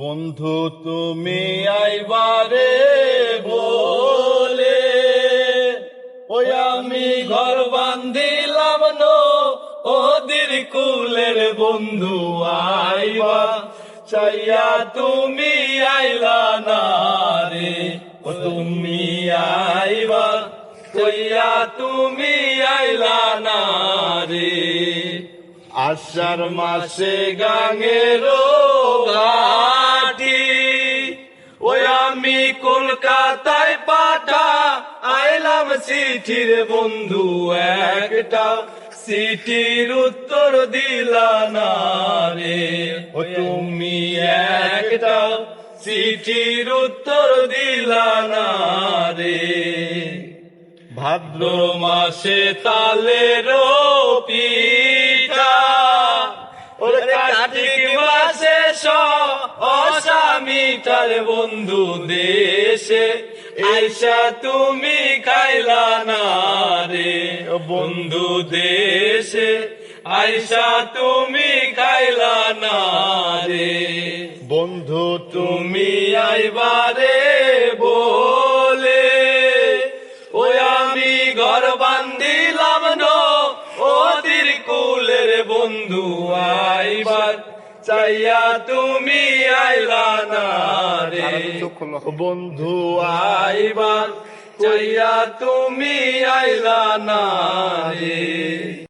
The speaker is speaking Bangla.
বন্ধু, তুমি আইবারে বলে, ওই আমি ঘর বান্ধিলাম নো, ওদের কুলের বন্ধু আইবা। চাইয়া তুমি আইলা না রে, ও তুমি আইবা। চাইয়া তুমি আইলা না রে, আষাঢ় মাসে গাঙের আমি কলকাতায় পাঠা আইলাম চিঠির বন্ধু একটা। চিঠির উত্তর দিলা না তুমি একটা। চিঠির উত্তর দিলা না রে। ভাদ্র মাসে তালের কার্তিক মাসে অসামিটার বন্ধু দেশে। আইসা তুমি খাইলা না রে বন্ধু দেশে। আইসা তুমি খাইলা না রে বন্ধু, তুমি আইবারে বলে। ওই আমি ঘর বান্ধিলাম নো ওদের কুলের বন্ধু আইবার চাইয়া তুমি আইলা না রে। বন্ধু আইবা চাইয়া তুমি আইলা না রে।